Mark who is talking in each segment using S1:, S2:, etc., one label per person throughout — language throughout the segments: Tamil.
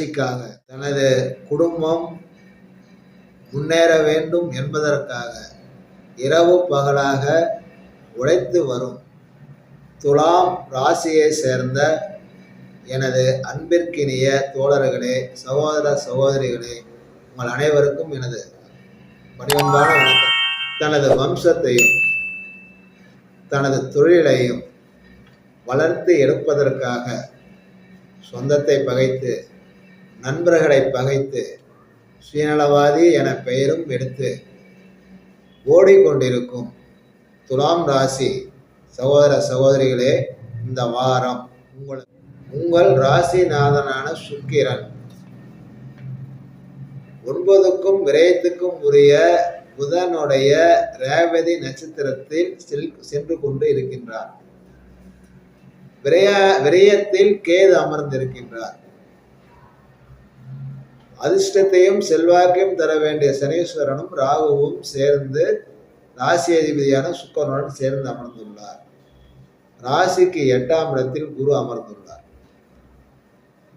S1: வளர்ச்சிக்காக தனது குடும்பம் முன்னேற வேண்டும் என்பதற்காக இரவு பகலாக உழைத்து வரும் துலாம் ராசியை சேர்ந்த எனது அன்பிற்கினிய தோழர்களே சகோதர சகோதரிகளே உங்கள் அனைவருக்கும் எனது பணிவன்பான வணக்கம். தனது வம்சத்தையும் தனது தொழிலையும் வளர்த்து எடுப்பதற்காக சொந்தத்தை பகைத்து நண்பர்களை பகைத்து சுயநலவாதி என பெயரும் எடுத்து ஓடிக்கொண்டிருக்கும் துலாம் ராசி சகோதர சகோதரிகளே இந்த வாரம் உங்கள் உங்கள் ராசிநாதனான சுக்கிரன். ஒன்பதுக்கும் விரயத்துக்கும் உரிய புதனுடைய ரேவதி நட்சத்திரத்தில் செல் சென்று கொண்டு இருக்கின்றார். விரய விரயத்தில் கேது அமர்ந்திருக்கின்றார். அதிர்ஷ்டத்தையும் செல்வாக்கையும் தர வேண்டிய சனீஸ்வரனும் ராகுவும் சேர்ந்து ராசி அதிபதியான சுக்கரனுடன் சேர்ந்து அமர்ந்துள்ளார். ராசிக்கு எட்டாம் இடத்தில் குரு அமர்ந்துள்ளார்.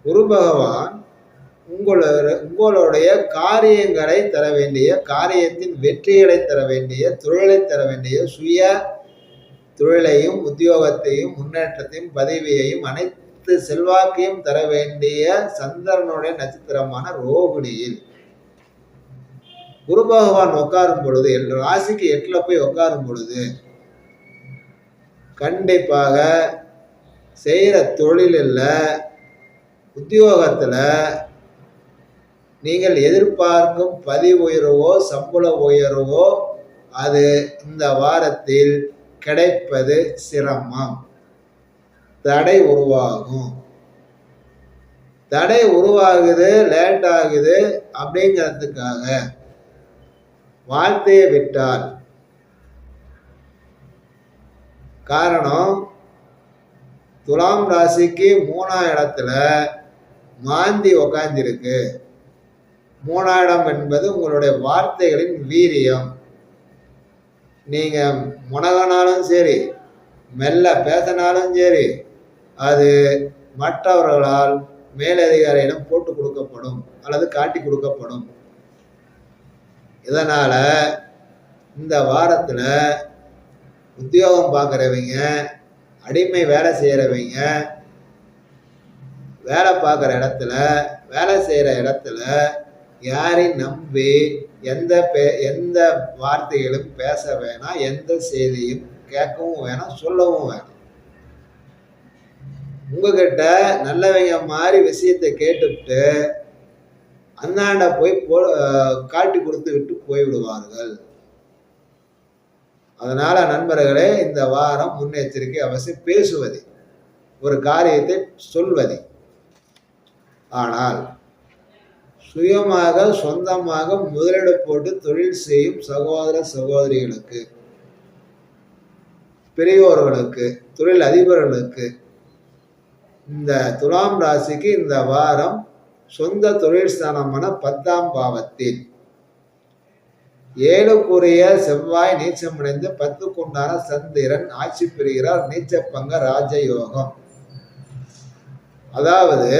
S1: குரு பகவான் உங்களோட உங்களுடைய காரியங்களை தர வேண்டிய காரியத்தின் வெற்றிகளை தர வேண்டிய தொழிலை தர வேண்டிய சுய தொழிலையும் உத்தியோகத்தையும் முன்னேற்றத்தையும் பதவியையும் அனைத்து செல்வாக்கையும் தர வேண்டிய சந்திரனுடைய நட்சத்திரமான ரோகிணியில். குரு பகவான் உட்காரும் பொழுது என் ராசிக்கு எட்டுல போய் உட்காரும் பொழுது கண்டிப்பாக செய்கிற தொழிலில் உத்தியோகத்தில் நீங்கள் எதிர்பார்க்கும் பதிவு உயர்வோ சம்பள உயர்வோ அது இந்த வாரத்தில் கிடைப்பது சிரமம். தடை உருவாகும். தடை உருவாகுது லேட் ஆகுது அப்படிங்கிறதுக்காக வாழ்த்தையை விட்டால். காரணம் துலாம் ராசிக்கு மூணாம் இடத்துல மாந்தி உக்காந்திருக்கு. மூணாம் இடம் என்பது உங்களுடைய வார்த்தைகளின் வீரியம். நீங்க முனகனாலும் சரி மெல்ல பேசினாலும் சரி அது மற்றவர்களால் மேலதிகாரியிடம் போட்டு கொடுக்கப்படும் அல்லது காட்டி கொடுக்கப்படும். இதனால் இந்த வாரத்தில் உத்தியோகம் பார்க்குறவங்க அடிமை வேலை செய்கிறவங்க வேலை பார்க்குற இடத்துல வேலை செய்கிற இடத்துல யாரையும் நம்பி எந்த பே எந்த வார்த்தைகளும் பேச வேணாம் எந்த செய்தியும் கேட்கவும் வேணாம் சொல்லவும் வேணாம். உங்ககிட்ட நல்லவங்க மாதிரி விஷயத்தை கேட்டுவிட்டு அந்தாண்ட போய் போ காட்டி கொடுத்து விட்டு போய்விடுவார்கள். அதனால நண்பர்களே இந்த வாரம் முன்னெச்சரிக்கை அவசியம் பேசுவது. ஒரு காரியத்தை சொல்வது. ஆனால் சுயமாக சொந்தமாக முதலீடு போட்டு தொழில் செய்யும் சகோதர சகோதரிகளுக்கு பெரியோர்களுக்கு தொழில் அதிபர்களுக்கு இந்த துலாம் ராசிக்கு இந்த வாரம் சொந்த தொழில் ஸ்தானமான பத்தாம் பாவத்தில். ஏழுக்குரிய செவ்வாய் நீச்சமடைந்து பத்துக்குண்டான சந்திரன் ஆட்சி பெறுகிறார். நீச்சப்பங்க ராஜயோகம். அதாவது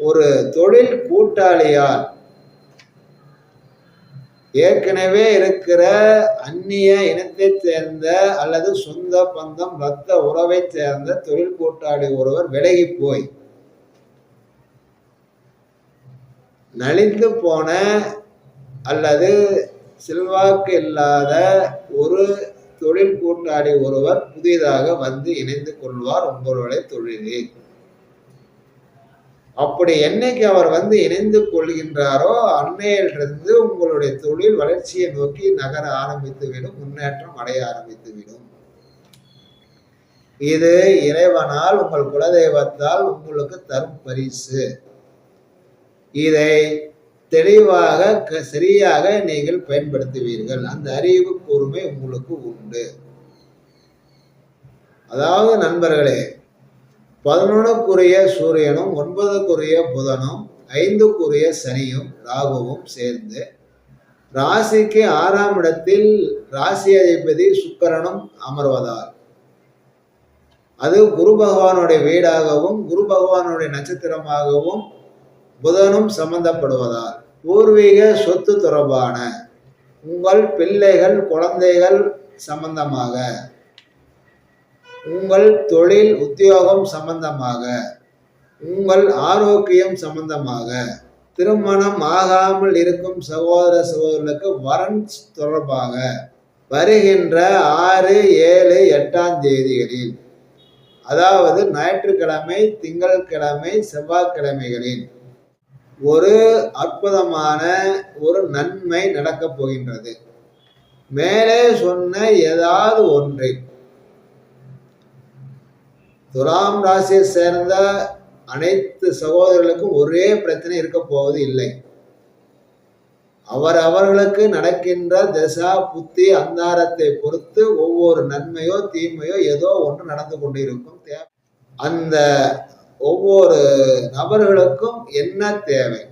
S1: ஒரு தொழில் கூட்டாளியால் ஏற்கனவே இருக்கிற அந்நிய இனத்தை சேர்ந்த அல்லது சொந்த பந்தம் ரத்த உறவை சேர்ந்த தொழில் கூட்டாளி ஒருவர் விலகி போய் நலிந்து போன அல்லது செல்வாக்கு இல்லாத ஒரு தொழில் கூட்டாளி ஒருவர் புதிதாக வந்து இணைந்து கொள்வார். உங்களுடைய தொழிலில் அப்படி என்னைக்கு அவர் வந்து இணைந்து கொள்கின்றாரோ அன்னையிலிருந்து உங்களுடைய தொழில் வளர்ச்சியை நோக்கி நகர ஆரம்பித்துவிடும் முன்னேற்றம் அடைய ஆரம்பித்து விடும். இது இறைவனால் உங்கள் குலதெய்வத்தால் உங்களுக்கு தரும் பரிசு. இதை தெளிவாக சரியாக நீங்கள் பயன்படுத்துவீர்கள். அந்த அறிவு கூர்மை உங்களுக்கு உண்டு. அதாவது நண்பர்களே பதினொன்றுக்குரிய சூரியனும் ஒன்பதுக்குரிய புதனும் ஐந்துக்குரிய சனியும் ராகுவும் சேர்ந்து ராசிக்கு ஆறாம் இடத்தில் ராசி அதிபதி சுக்கரனும் அமர்வதால். அது குரு பகவானுடைய வீடாகவும் குரு பகவானுடைய நட்சத்திரமாகவும் புதனும் சம்பந்தப்படுவதால். பூர்வீக சொத்து தொடர்பான உங்கள் பிள்ளைகள் குழந்தைகள் சம்பந்தமாக. உங்கள் தொழில் உத்தியோகம் சம்பந்தமாக உங்கள் ஆரோக்கியம் சம்பந்தமாக திருமணம் ஆகாமல் இருக்கும் சகோதர சகோதரர்களுக்கு வரன் தொடர்பாக வருகின்ற ஆறு ஏழு எட்டாம் தேதிகளில் அதாவது ஞாயிற்றுக்கிழமை திங்கட்கிழமை செவ்வாய்க்கிழமைகளில் ஒரு அற்புதமான ஒரு நன்மை நடக்கப் போகின்றது. மேலே சொன்ன ஏதாவது ஒன்றை துலாம் ராசியை சேர்ந்த அனைத்து சகோதரர்களுக்கும் ஒரே பிரச்சனை இருக்க போவது இல்லை. அவர் அவர்களுக்கு நடக்கின்ற தசா புத்தி அந்தாரத்தை பொறுத்து ஒவ்வொரு நன்மையோ தீமையோ ஏதோ ஒன்று நடந்து கொண்டிருக்கும் தேவை அந்த ஒவ்வொரு நபர்களுக்கும் என்ன தேவை?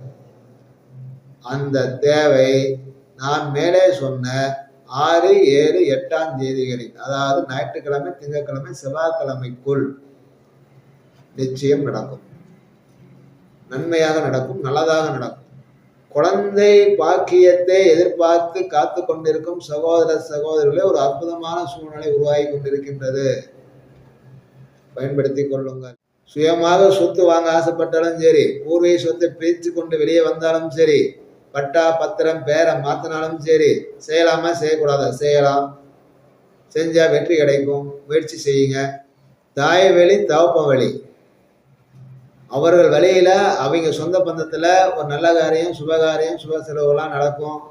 S1: அந்த தேவை நான் மேலே சொன்ன ஆறு ஏழு எட்டாம் தேதிகளில் அதாவது ஞாயிற்றுக்கிழமை திங்கட்கிழமை செவ்வாய்க்கிழமைக்குள் நிச்சயம் நடக்கும். நன்மையாக நடக்கும் நல்லதாக நடக்கும். குழந்தை பாக்கியத்தை எதிர்பார்த்து காத்து கொண்டிருக்கும் சகோதர சகோதரிகளே ஒரு அற்புதமான சூழ்நிலை உருவாகி கொண்டிருக்கின்றது. பயன்படுத்தி கொள்ளுங்கள். சுயமாக சொத்து வாங்க ஆசைப்பட்டாலும் சரி பூர்வீக சொத்தை பிரித்து கொண்டு வெளியே வந்தாலும் சரி பட்டா பத்திரம் பேரை மாற்றினாலும் சரி செய்யலாமா செய்யக்கூடாதா? செய்யலாம். செஞ்சால் வெற்றி கிடைக்கும். முயற்சி செய்யுங்க. தாய் வழி தவப்ப வழி. அவர்கள் வழியில் அவங்க சொந்த பந்தத்தில் ஒரு நல்ல காரியம் சுபகாரியம் சுப செலவுலாம் நடக்கும்.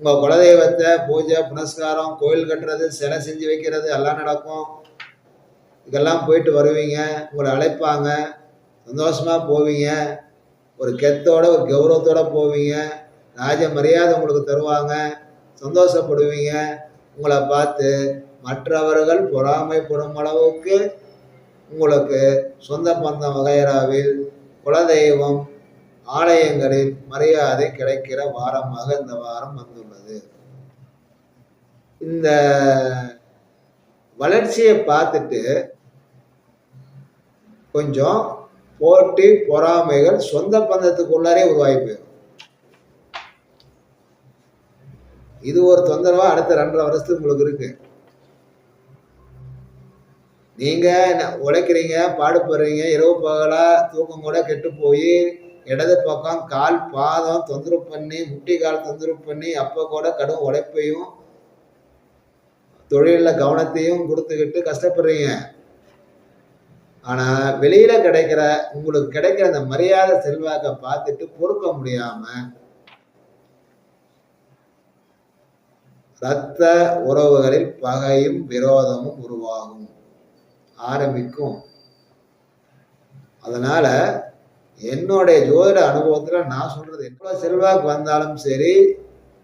S1: உங்கள் குலதெய்வத்தை பூஜை புனஸ்காரம் கோயில் கட்டுறது சிலை செஞ்சு வைக்கிறது எல்லாம் நடக்கும். இதெல்லாம் போயிட்டு வருவீங்க. உங்களை அழைப்பாங்க. சந்தோஷமாக போவீங்க. ஒரு கெத்தோட ஒரு கௌரவத்தோட போவீங்க. ராஜ மரியாதை உங்களுக்கு தருவாங்க. சந்தோஷப்படுவீங்க. உங்களை பார்த்து மற்றவர்கள் பொறாமைப்படும் அளவுக்கு உங்களுக்கு சொந்த பந்தம் வகைராவில் குலதெய்வம் ஆலயங்களில் மரியாதை கிடைக்கிற வாரமாக இந்த வாரம் வந்துள்ளது. இந்த வளர்ச்சியை பார்த்துட்டு கொஞ்சம் போட்டி பொறாமைகள் சொந்த பந்தத்துக்குள்ளாரே உருவாகி போயிடும். இது ஒரு தொந்தரவா அடுத்த ரெண்டரை வருஷத்துக்கு உங்களுக்கு இருக்கு. நீங்க உழைக்கிறீங்க பாடுபடுறீங்க இரவு பகலா தூக்கம் கூட கெட்டு போய் இடது பக்கம் கால் பாதம் தொந்தரவு பண்ணி முட்டி கால் தொந்தரவு பண்ணி அப்போ கூட கடும் உழைப்பையும் தொழிலில் கவனத்தையும் கொடுத்துக்கிட்டு கஷ்டப்படுறீங்க. ஆனால் வெளியில் கிடைக்கிற உங்களுக்கு கிடைக்கிற அந்த மரியாதை செல்வாக்கை பார்த்துட்டு பொறுக்க முடியாம இரத்த உறவுகளில் பகையும் விரோதமும் உருவாகும். ஆரம்பிக்கும். அதனால என்னுடைய ஜோதிட அனுபவத்தில் நான் சொல்றது எவ்வளோ செல்வாக்கு வந்தாலும் சரி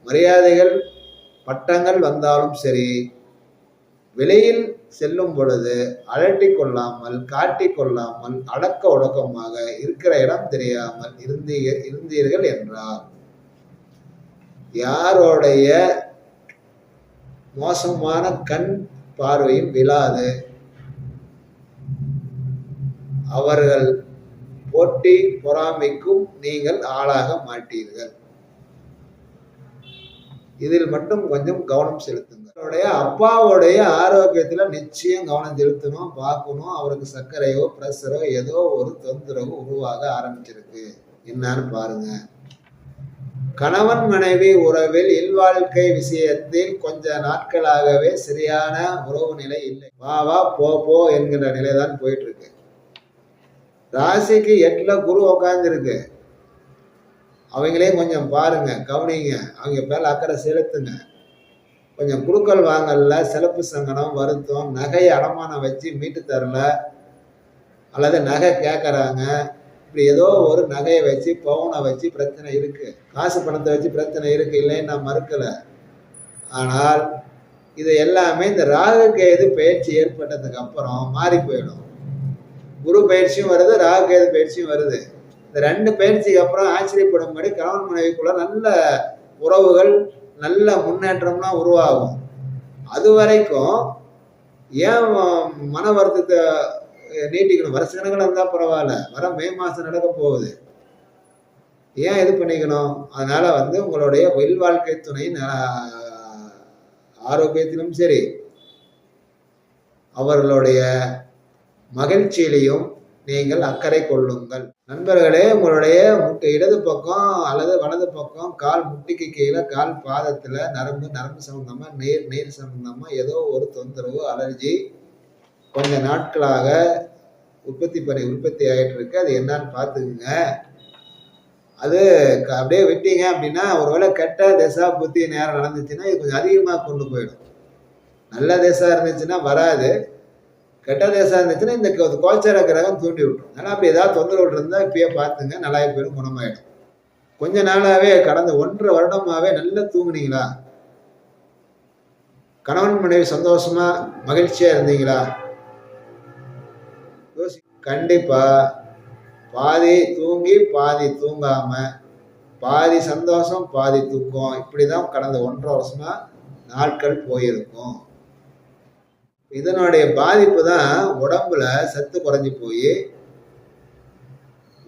S1: மரியாதைகள் பட்டங்கள் வந்தாலும் சரி வெளியில் செல்லும் பொழுது அழட்டி கொள்ளாமல் காட்டி கொள்ளாமல் அடக்க ஒடுக்கமாக இருக்கிற இடம் தெரியாமல் இருந்தீங்க இருந்தீர்கள் என்றார் யாரோடைய மோசமான கண் பார்வையும் விழாது அவர்கள் போட்டி பொறாமைக்கும் நீங்கள் ஆளாக மாட்டீர்கள். இதில் மட்டும் கொஞ்சம் கவனம் செலுத்துங்கள். அவருடைய அப்பாவுடைய ஆரோக்கியத்தில் நிச்சயம் கவனம் செலுத்தணும் பார்க்கணும். அவருக்கு சர்க்கரையோ ப்ரெஷரோ ஏதோ ஒரு தொந்தரவு உருவாக ஆரம்பிச்சிருக்கு. என்னன்னு பாருங்க. கணவன் மனைவி உறவில் இல்வாழ்க்கை விஷயத்தில் கொஞ்ச நாட்களாகவே சரியான உறவு நிலை இல்லை. வா வா போ போ என்கிற நிலை தான் போயிட்டு இருக்கு. ராசிக்கு எட்டுல குரு உட்காந்துருக்கு அவங்களே கொஞ்சம் பாருங்க கவனிங்க. அவங்க பேர் அக்கறை செலுத்துங்க. கொஞ்சம் குழுக்கள் வாங்கல சிறப்பு சங்கடம் வருத்தம் நகையை அடமானம் வச்சு மீட்டு தரல. அல்லது நகை கேட்குறாங்க இப்படி ஏதோ ஒரு நகையை வச்சு பவுனை வச்சு பிரச்சனை இருக்கு. காசு பணத்தை வச்சு பிரச்சனை இருக்கு இல்லைன்னு நான் மறுக்கலை. ஆனால் இது எல்லாமே இந்த ராகு கேது பயிற்சி ஏற்பட்டதுக்கு அப்புறம் மாறி போயிடும். குரு பயிற்சியும் வருது ராகுகேது பயிற்சியும் வருது. இந்த ரெண்டு பயிற்சிக்கு அப்புறம் ஆச்சரியப்படும்படி கணவன் மனைவிக்குள்ள நல்ல உறவுகள் நல்ல முன்னேற்றம்லாம் உருவாகும். அது வரைக்கும் ஏன் மன வருத்தத்தை நீட்டிக்கணும்? வருஷ கணக்கில் இருந்தால் பரவாயில்ல. வர மே மாதம் நடக்க போகுது. ஏன் இது பண்ணிக்கணும்? அதனால வந்து உங்களுடைய வெயில் வாழ்க்கை துணை ஆரோக்கியத்திலும் சரி அவர்களுடைய மகிழ்ச்சியிலையும் நீங்கள் அக்கறை கொள்ளுங்கள். நண்பர்களே உங்களுடைய முட்டை இடது பக்கம் அல்லது வலது பக்கம் கால் முட்டிக்கு கீழே கால் பாதத்தில் நரம்பு நரம்பு சம்மந்தமாக நீர் நீர் சம்மந்தமாக ஏதோ ஒரு தொந்தரவு அலர்ஜி கொஞ்ச நாட்களாக உற்பத்தி பண்ணி உற்பத்தி ஆகிட்டு இருக்கு அது என்னன்னு பார்த்துக்குங்க. அது அப்படியே விட்டீங்க அப்படின்னா ஒருவேளை கெட்ட திசா புத்தி நேரம் நடந்துச்சுன்னா இது கொஞ்சம் அதிகமாக கொண்டு போயிடும். நல்ல திசா இருந்துச்சுன்னா வராது. கெட்ட தேசம் இருந்துச்சுன்னா இந்த கோல்சார கிரகம் தூண்டி விட்டுரும். ஆனால் அப்படி ஏதாவது தொந்தரவு இருந்தால் இப்பயே பார்த்துங்க. நல்லா பேரும் குணமாயிடும். கொஞ்ச நாளாவே கடந்த ஒன்றரை வருடமாவே நல்லா தூங்குனீங்களா? கணவன் மனைவி சந்தோஷமா மகிழ்ச்சியா இருந்தீங்களா? கண்டிப்பா. பாதி தூங்கி பாதி தூங்காம பாதி சந்தோஷம் பாதி தூக்கம். இப்படிதான் கடந்த ஒன்றரை வருஷமா நாட்கள் போயிருக்கும். இதனுடைய பாதிப்பு தான் உடம்புல சத்து குறைஞ்சி போய்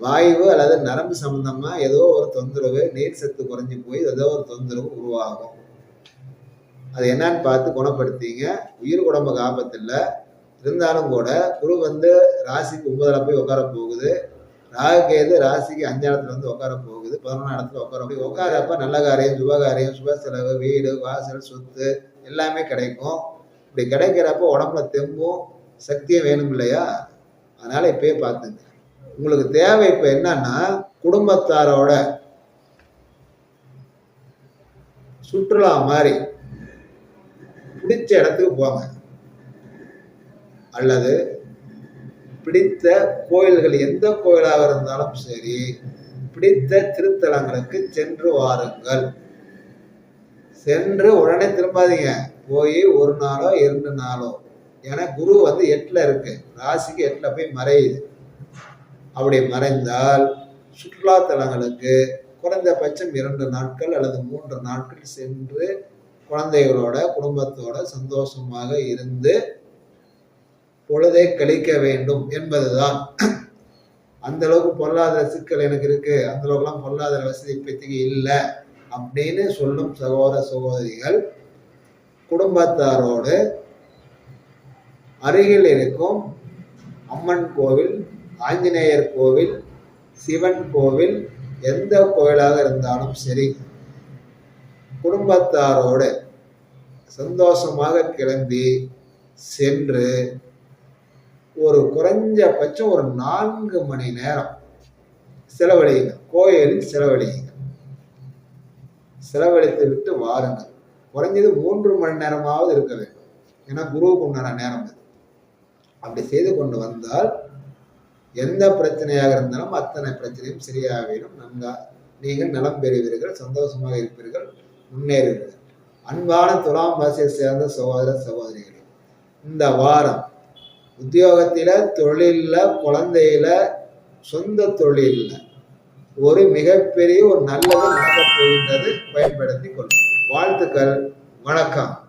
S1: வாயு அல்லது நரம்பு சம்பந்தமா ஏதோ ஒரு தொந்தரவு நீர் சத்து குறைஞ்சி போய் ஏதோ ஒரு தொந்தரவு உருவாகும். அது என்னன்னு பார்த்து குணப்படுத்திங்க. உயிர் உடம்பு ஆபத்து இல்லை. இருந்தாலும் கூட குரு வந்து ராசிக்கு ஒன்பதுல போய் உட்கார போகுது. ராகு கேது ராசிக்கு அஞ்சாஇடத்துல வந்து உட்கார போகுது. பதினொன்றாம் இடத்துல உட்கார போய் உட்காரப்ப நல்ல காரியம் சுபகாரியம் சுப செலவு வீடு வாசல் சொத்து எல்லாமே கிடைக்கும். இப்படி கிடைக்கிறப்ப உடம்புல தெம்பும் சக்தியும் வேணும் இல்லையா? அதனால இப்பயே பார்த்துங்க. உங்களுக்கு தேவை இப்ப என்னன்னா குடும்பத்தாரோட சுற்றுலா மாதிரி பிடிச்ச இடத்துக்கு போங்க. அல்லது பிடித்த கோயில்கள் எந்த கோயிலாக இருந்தாலும் சரி பிடித்த திருத்தலங்களுக்கு சென்று வாருங்கள். சென்று உடனே திரும்பாதீங்க. போய் ஒரு நாளோ இரண்டு நாளோ. ஏன்னா குரு வந்து எட்டில் இருக்கு. ராசிக்கு எட்டில் போய் மறையுது. அப்படி மறைந்தால் சுற்றுலா தலங்களுக்கு குறைந்தபட்சம் இரண்டு நாட்கள் அல்லது மூன்று நாட்கள் சென்று குழந்தைகளோட குடும்பத்தோட சந்தோஷமாக இருந்து பொழுதை கழிக்க வேண்டும் என்பதுதான். அந்த அளவுக்கு பொருளாதார சிக்கல் எனக்கு இருக்கு. அந்த அளவுக்குலாம் பொருளாதார வசதி இப்போதைக்கு இல்லை. அப்படின்னு சொல்லும் சகோதர சகோதரிகள் குடும்பத்தாரோடு அருகில் இருக்கும் அம்மன் கோவில் ஆஞ்சநேயர் கோவில் சிவன் கோவில் எந்த கோயிலாக இருந்தாலும் சரி குடும்பத்தாரோடு சந்தோஷமாக கிளம்பி சென்று ஒரு குறைஞ்சபட்சம் ஒரு நான்கு மணி நேரம் செலவழியுங்க கோயிலில் செலவழியுங்க செலவழித்து விட்டு வாருங்கள். குறைஞ்சது மூன்று மணி நேரமாவது இருக்க வேண்டும். ஏன்னா குருவுக்கு உண்டான நேரம் அது அப்படி செய்து கொண்டு வந்தால் எந்த பிரச்சனையாக இருந்தாலும் அத்தனை பிரச்சனையும் சரியாகிடும் நன்கா நீங்கள் நலம் பெறுவீர்கள் சந்தோஷமாக இருப்பீர்கள் முன்னேறுவீர்கள். அன்பான துலாம் ராசியை சேர்ந்த சகோதர சகோதரிகளே இந்த வாரம் உத்தியோகத்தில தொழிலில் குழந்தையில சொந்த தொழிலில் ஒரு மிகப்பெரிய ஒரு நல்லது நடக்கப் போகின்றது பயன்படுத்தி கொள்ளும் வாழ்த்துக்கள் வணக்கம்.